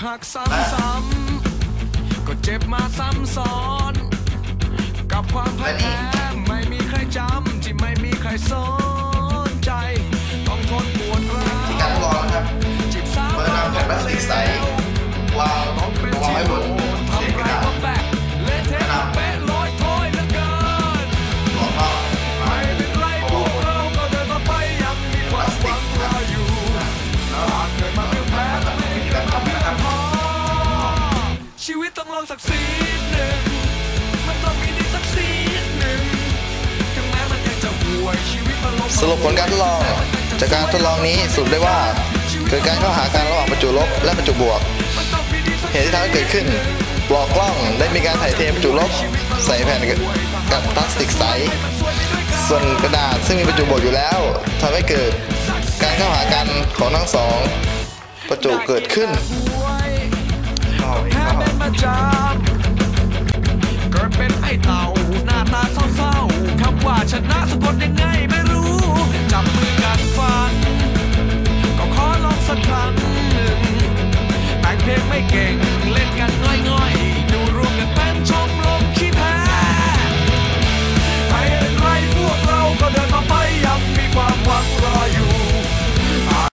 หักซ้ำๆก็เจ็บมาซ้ำซ้อน กับความพ่ายแพ้ไม่มีใครจำที่ไม่มีใครสนใจ ต้องทนปวดร้าวที่การทดลองนะครับจีบสาวเมื่อนำแผ่นพลาสติกใสวางต้องเป็นวางที่ไว้บน องสักสีหนึ่งมันต้องมีดีสักสีหนึ่งถึงแม้มันยังจะห่วยชีวิตมันลงสรุปผลการทดลอง จากการทดลองนี้สรุปได้ว่า เกิดการเข้าหากันระหว่างประจุลบและประจุบวกมันต้องมีดีสักเหตุที่ทำให้เกิดขึ้นปลอกกล้องได้มีการถ่ายเทประจุลบ ใส่แผ่นกับพลาสติกใส ส่วนกระดาษซึ่งมีประจุบวกอยู่แล้วทำให้เกิดการเข้าหากันของทั้งสอง ประจุเกิดขึ้น เพลงไม่เก่ง เล่นกันง่อยๆ